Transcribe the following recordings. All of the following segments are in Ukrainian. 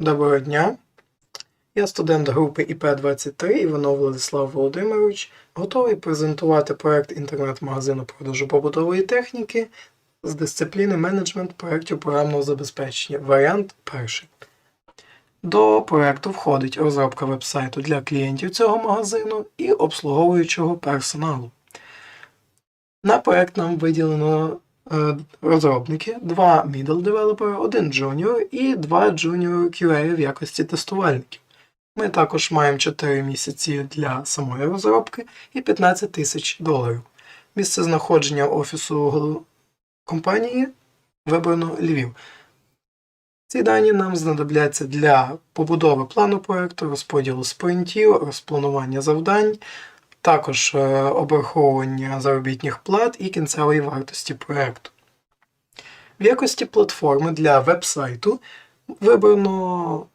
Доброго дня. Я студент групи ІП-23 Іванов Владислав Володимирович, готовий презентувати проект інтернет-магазину продажу побутової техніки з дисципліни менеджмент проєктів програмного забезпечення. Варіант перший. До проекту входить розробка вебсайту для клієнтів цього магазину і обслуговуючого персоналу. На проект нам виділено розробники, два middle девелопери, один junior і два junior QA в якості тестувальників. Ми також маємо 4 місяці для самої розробки і 15 тисяч доларів. Місце знаходження офісу компанії вибрано Львів. Ці дані нам знадобляться для побудови плану проекту, розподілу спринтів, розпланування завдань, також е, обраховування заробітних плат і кінцевої вартості проекту. В якості платформи для веб-сайту вибрано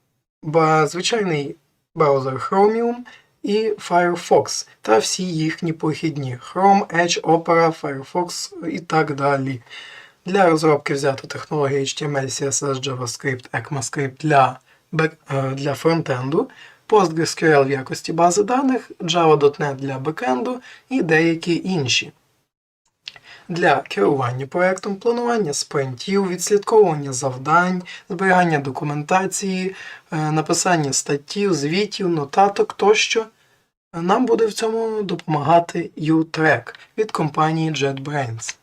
звичайний браузер Chromium і Firefox та всі їхні похідні Chrome, Edge, Opera, Firefox і так далі. Для розробки взято технології HTML, CSS, JavaScript, ECMAScript для, е, для фронтенду, PostgreSQL в якості бази даних, Java.NET для бекенду і деякі інші. Для керування проектом, планування спринтів, відслідковування завдань, зберігання документації, е, написання статтів, звітів, нотаток тощо. Нам буде в цьому допомагати U-Track від компанії JetBrains.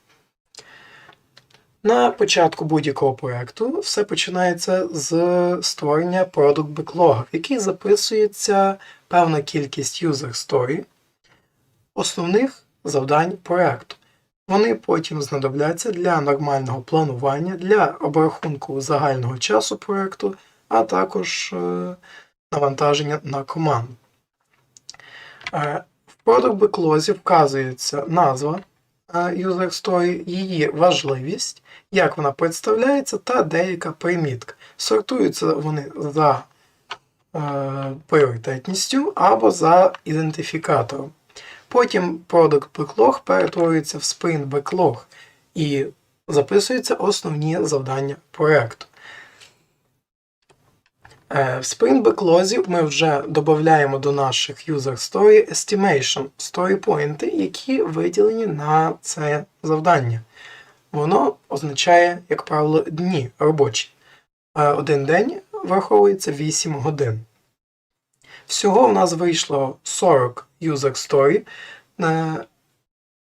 На початку будь-якого проекту все починається з створення Product Backlog, в який записується певна кількість user story основних завдань проекту. Вони потім знадобляться для нормального планування, для обрахунку загального часу проекту, а також е, навантаження на команду. Е, В Product Backlog вказується назва User Story, її важливість, як вона представляється, та деяка примітка. Сортуються вони за е, пріоритетністю або за ідентифікатором. Потім Product Backlog перетворюється в Sprint Backlog і записуються основні завдання проєкту. Е, В Sprint Backlog ми вже додаємо до наших User Story Estimation story poinти, які виділені на це завдання. Воно означає, як правило, дні робочі. Е, Один день враховується 8 годин. Всього в нас вийшло 40 user story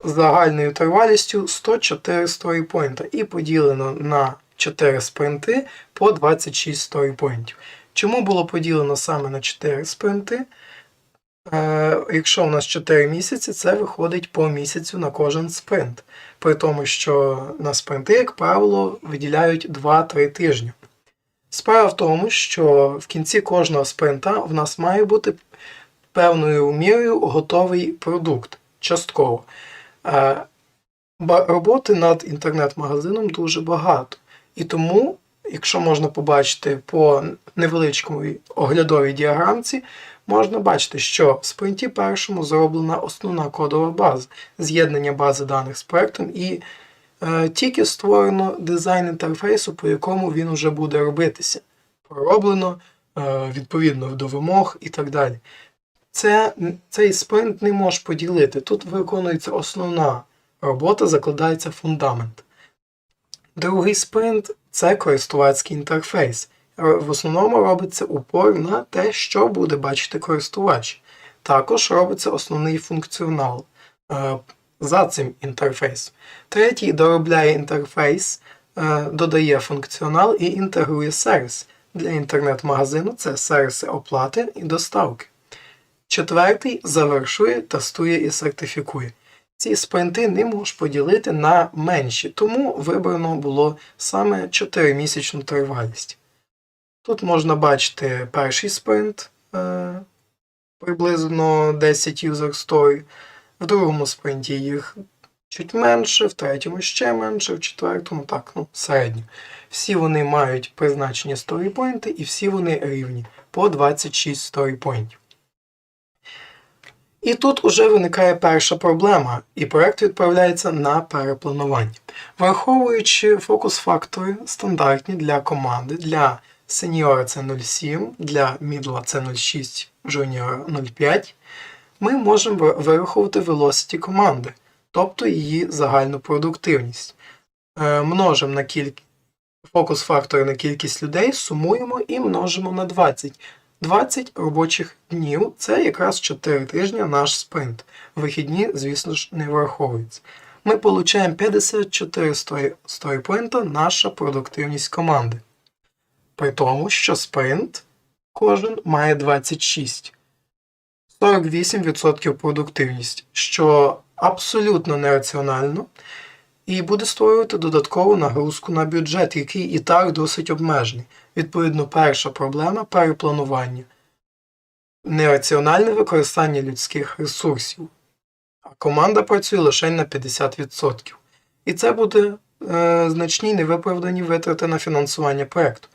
з загальною тривалістю 104 story point і поділено на 4 спринти по 26 story point. Чому було поділено саме на 4 спринти? Е, якщо у нас 4 місяці, це виходить по місяцю на кожен спринт. При тому, що на спринти, як правило, виділяють 2-3 тижні. Справа в тому, що в кінці кожного спринта в нас має бути певною мірою готовий продукт частково. Е, Роботи над інтернет-магазином дуже багато. І тому, якщо можна побачити по невеличкому оглядовій діаграмці, можна бачити, що в спринті першому зроблена основна кодова база, з'єднання бази даних з проектом і е, тільки створено дизайн інтерфейсу, по якому він вже буде робитися. Пророблено е, відповідно до вимог і так далі. Це, цей спринт не можеш поділити. Тут виконується основна робота, закладається фундамент. Другий спринт це користувацький інтерфейс. В основному робиться упор на те, що буде бачити користувач. Також робиться основний функціонал е, за цим інтерфейсом. Третій доробляє інтерфейс, е, додає функціонал і інтегрує сервіс. Для інтернет-магазину це сервіси оплати і доставки. Четвертий завершує, тестує і сертифікує. Ці спринти не можеш поділити на менші, тому вибрано було саме 4-місячну тривалість. Тут можна бачити перший спринт, е, приблизно 10 user story, в другому спринті їх чуть менше, в третьому ще менше, в четвертому так, ну, середньо. Всі вони мають призначені сторіпойнти і всі вони рівні по 26 сторіпойнтів. І тут уже виникає перша проблема, і проект відправляється на перепланування. Враховуючи фокус-фактори стандартні для команди, для сеньора це 0,7, для мідла це 0,6, джуніора 0,5, ми можемо ви- вирахувати velocity команди, тобто її загальну продуктивність. Е, множимо на кількість фокус фактори на кількість людей, сумуємо і множимо на 20. 20 робочих днів це якраз 4 тижні наш спринт. Вихідні, звісно ж, не враховуються. Ми получаємо 54 сторі, наша продуктивність команди. При тому, що спринт кожен має 26. 48% продуктивність, що абсолютно нераціонально і буде створювати додаткову нагрузку на бюджет, який і так досить обмежений. Відповідно, перша проблема перепланування. Нераціональне використання людських ресурсів. А команда працює лише на 50%. І це буде е, значні невиправдані витрати на фінансування проєкту.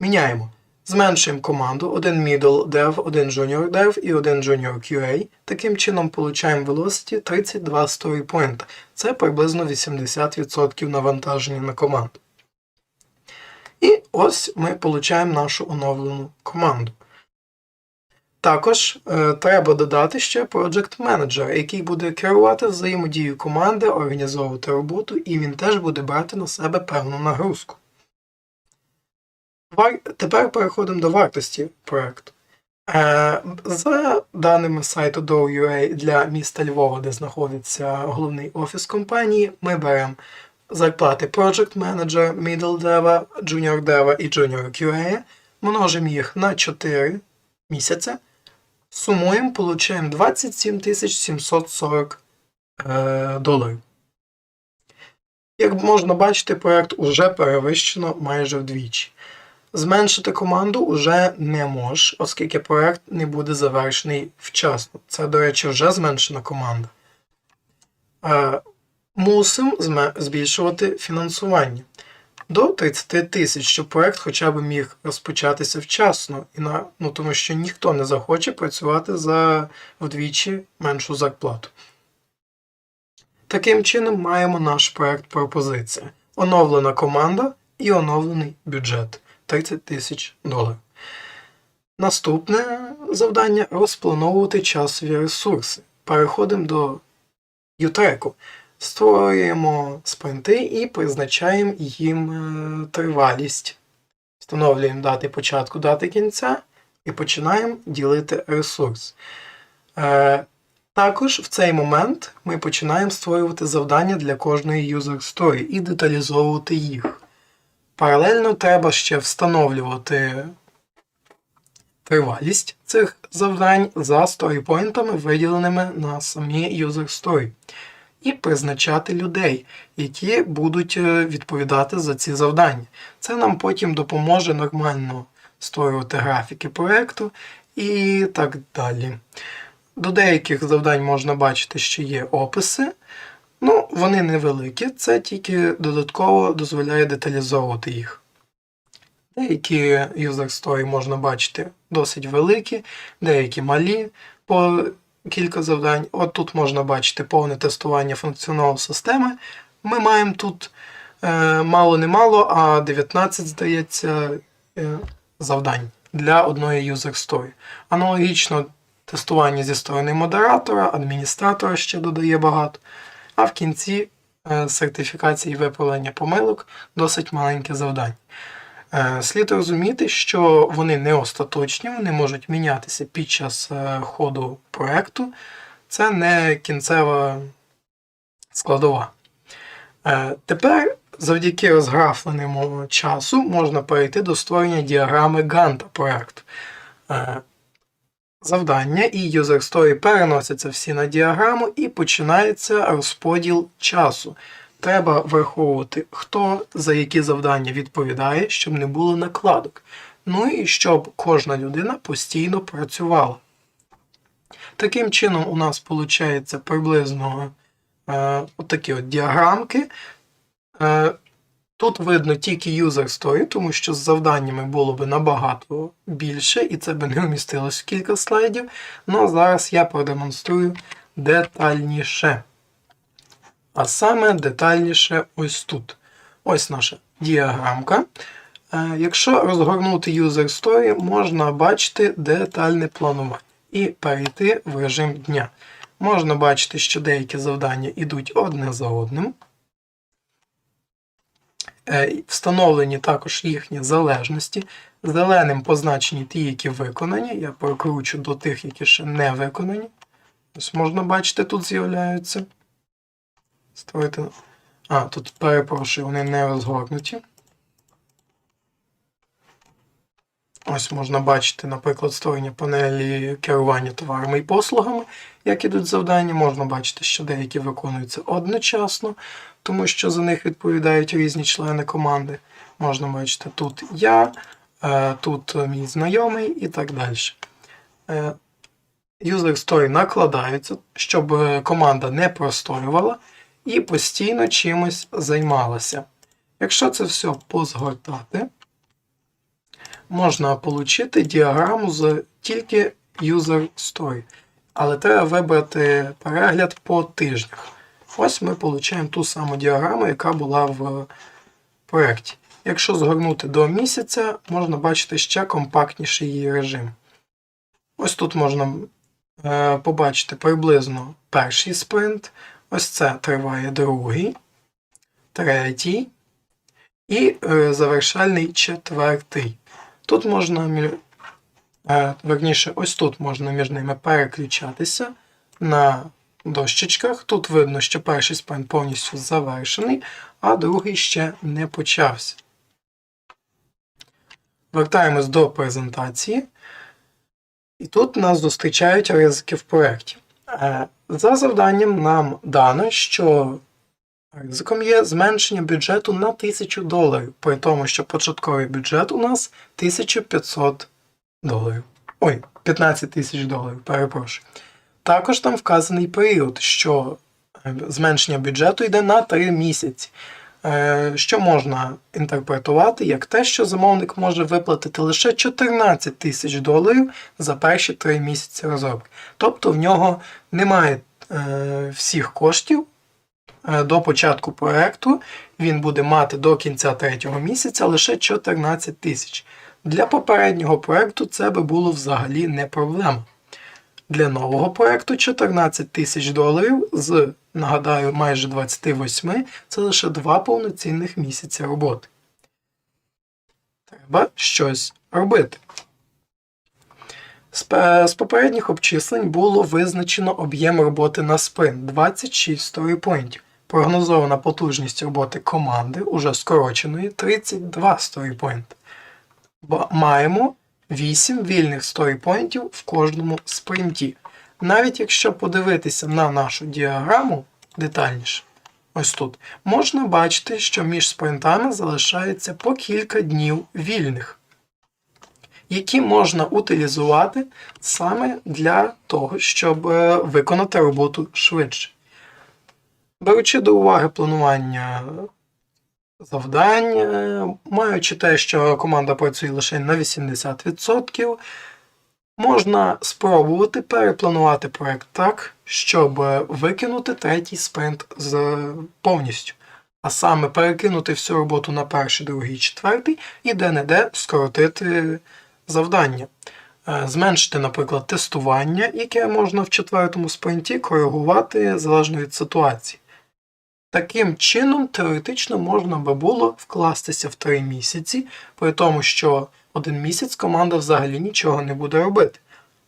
Міняємо. Зменшуємо команду, один middle dev, один junior dev і один junior QA. Таким чином получаємо velocity 32 story point. Це приблизно 80% навантаження на команду. І ось ми получаємо нашу оновлену команду. Також е, треба додати ще Project Manager, який буде керувати взаємодією команди, організовувати роботу, і він теж буде брати на себе певну нагрузку. Тепер переходимо до вартості проєкту. Е, за даними сайту Dow.ua для міста Львова, де знаходиться головний офіс компанії, ми беремо зарплати Project Manager, Middle Dev, Junior Dev і Junior QA, множимо їх на 4 місяці, сумуємо, получаємо 27 740 е, доларів. Як можна бачити, проєкт уже перевищено майже вдвічі. Зменшити команду уже не можеш, оскільки проект не буде завершений вчасно. Це, до речі, вже зменшена команда. Е, Мусимо збільшувати фінансування до 30 тисяч, щоб проект хоча б міг розпочатися вчасно, і на, ну, тому що ніхто не захоче працювати за вдвічі меншу зарплату. Таким чином маємо наш проект пропозиція. Оновлена команда і оновлений бюджет 30 тисяч доларів. Наступне завдання розплановувати часові ресурси. Переходимо до ютреку. Створюємо спринти і призначаємо їм е, тривалість. Встановлюємо дати початку, дати кінця і починаємо ділити ресурс. Е, також в цей момент ми починаємо створювати завдання для кожної user story і деталізовувати їх. Паралельно треба ще встановлювати тривалість цих завдань за сторіпоінтами, виділеними на самі user story. І призначати людей, які будуть е, відповідати за ці завдання. Це нам потім допоможе нормально створювати графіки проєкту і так далі. До деяких завдань можна бачити, що є описи. Ну, вони невеликі, це тільки додатково дозволяє деталізовувати їх. Деякі user story можна бачити досить великі, деякі малі по кілька завдань. От тут можна бачити повне тестування функціоналу системи. Ми маємо тут е, мало не мало, а 19, здається, е, завдань для одної user story. Аналогічно тестування зі сторони модератора, адміністратора ще додає багато. А в кінці е, сертифікації виправлення помилок досить маленьке завдання. Е, Слід розуміти, що вони не остаточні, вони можуть мінятися під час е, ходу проекту. Це не кінцева складова. Тепер завдяки розграфленому часу можна перейти до створення діаграми Ганта проекту. Завдання і user story переносяться всі на діаграму і починається розподіл часу. Треба враховувати, хто за які завдання відповідає, щоб не було накладок. Ну і щоб кожна людина постійно працювала. Таким чином, у нас виходить приблизно е, отакі от діаграмки. Е, Тут видно тільки user story, тому що з завданнями було б набагато більше, і це би не вмістилось в кілька слайдів. Ну зараз я продемонструю детальніше. А саме детальніше ось тут. Ось наша діаграмка. Е, Якщо розгорнути User Story, можна бачити детальне планування і перейти в режим дня. Можна бачити, що деякі завдання йдуть одне за одним. Е, Встановлені також їхні залежності. Зеленим позначені ті, які виконані. Я прокручу до тих, які ще не виконані. Ось можна бачити, тут з'являються. Створити. А, тут перепрошую, вони не розгорнуті. Ось можна бачити, наприклад, створення панелі керування товарами і послугами, як ідуть завдання. Можна бачити, що деякі виконуються одночасно, тому що за них відповідають різні члени команди. Можна бачити тут я, е, тут мій знайомий і так далі. Е, User Story накладаються, щоб е, команда не простоювала і постійно чимось займалася. Якщо це все позгортати, можна отримати діаграму з тільки User Story. Але треба вибрати перегляд по тижнях. Ось ми отримуємо ту саму діаграму, яка була в проєкті. Якщо згорнути до місяця, можна бачити ще компактніший її режим. Ось тут можна е, побачити приблизно перший спринт. Ось це триває другий, третій і е, завершальний четвертий. Тут можна, е, верніше, ось тут можна між ними переключатися на дощечках. Тут видно, що перший спринт повністю завершений, а другий ще не почався. Вертаємось до презентації. І тут нас зустрічають ризики в проєкті. Е, За завданням нам дано, що ризиком є зменшення бюджету на 1000 доларів, при тому, що початковий бюджет у нас 1500 доларів. Ой, 15 тисяч доларів, перепрошую. Також там вказаний період, що е, зменшення бюджету йде на 3 місяці. Е, Що можна інтерпретувати як те, що замовник може виплатити лише 14 тисяч доларів за перші 3 місяці розробки. Тобто в нього немає е, всіх коштів до початку проекту. Він буде мати до кінця третього місяця лише 14 тисяч. Для попереднього проекту це би було взагалі не проблема. Для нового проекту 14 тисяч доларів з, нагадаю, майже 28 це лише два повноцінних місяці роботи. Треба щось робити. З, з попередніх обчислень було визначено об'єм роботи на спринт 26 сторіпоінтів. Прогнозована потужність роботи команди уже скороченої 32 сторіпоінти. Бо маємо 8 вільних сторіпоінтів в кожному спринті. Навіть якщо подивитися на нашу діаграму детальніше, ось тут, можна бачити, що між спринтами залишається по кілька днів вільних, які можна утилізувати саме для того, щоб е, виконати роботу швидше. Беручи до уваги планування завдань, е, маючи те, що команда працює лише на 80%, можна спробувати перепланувати проект так, щоб викинути третій спринт з повністю. А саме перекинути всю роботу на перший, другий, четвертий і де-не-де скоротити завдання. Е, Зменшити, наприклад, тестування, яке можна в четвертому спринті коригувати залежно від ситуації. Таким чином, теоретично можна би було вкластися в три місяці, при тому, що один місяць команда взагалі нічого не буде робити,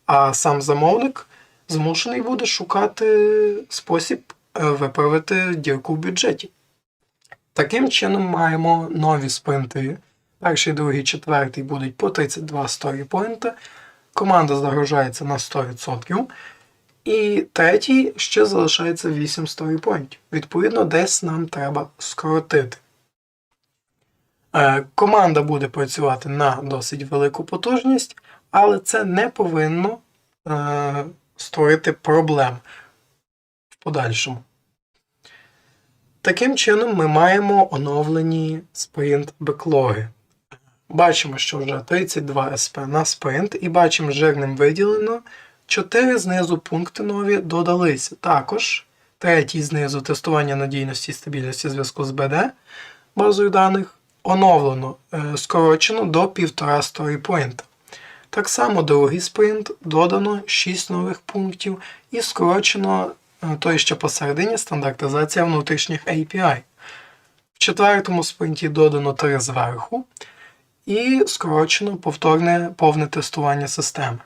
а сам замовник змушений буде шукати спосіб е, виправити дірку в бюджеті. Таким чином маємо нові спринти. Перший, другий, четвертий будуть по 32 сторіпоінти. Команда загружається на 100%. І третій ще залишається 8 сторіпоінтів. Відповідно, десь нам треба скоротити. Е, Команда буде працювати на досить велику потужність, але це не повинно е, створити проблем в подальшому. Таким чином, ми маємо оновлені спринт беклоги. Бачимо, що вже 32 СП на спринт, і бачимо жирним виділено. Чотири знизу пункти нові додалися. Також третій знизу тестування надійності і стабільності зв'язку з БД базою даних. оновлено, е, скорочено до півтора сторіпоінта. Так само другий спринт додано 6 нових пунктів і скорочено е, той ще посередині стандартизація внутрішніх API. В четвертому спринті додано 3 зверху і скорочено повторне повне тестування системи.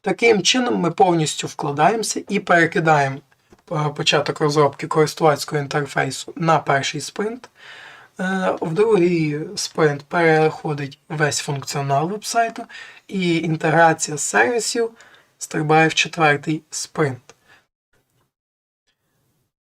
Таким чином ми повністю вкладаємося і перекидаємо е, початок розробки користувацького інтерфейсу на перший спринт. Е, В другий спринт переходить весь функціонал вебсайту, і інтеграція сервісів стрибає в четвертий спринт.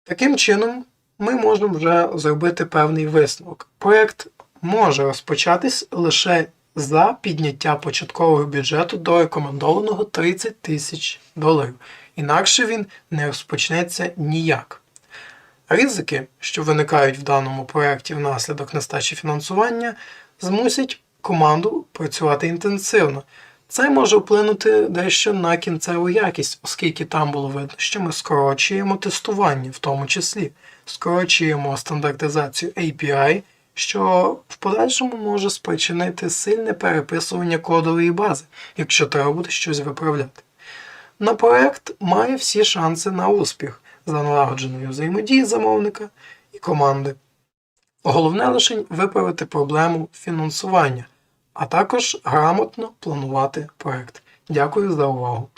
Таким чином, ми можемо вже зробити певний висновок. Проєкт може розпочатись лише за підняття початкового бюджету до рекомендованого 30 тисяч доларів. Інакше він не розпочнеться ніяк. Ризики, що виникають в даному проєкті внаслідок нестачі фінансування, змусять команду працювати інтенсивно. Це може вплинути дещо на кінцеву якість, оскільки там було видно, що ми скорочуємо тестування, в тому числі скорочуємо стандартизацію API, що в подальшому може спричинити сильне переписування кодової бази, якщо треба буде щось виправляти. На проект має всі шанси на успіх за налагодженою взаємодії замовника і команди. Головне лише виправити проблему фінансування, а також грамотно планувати проект. Дякую за увагу!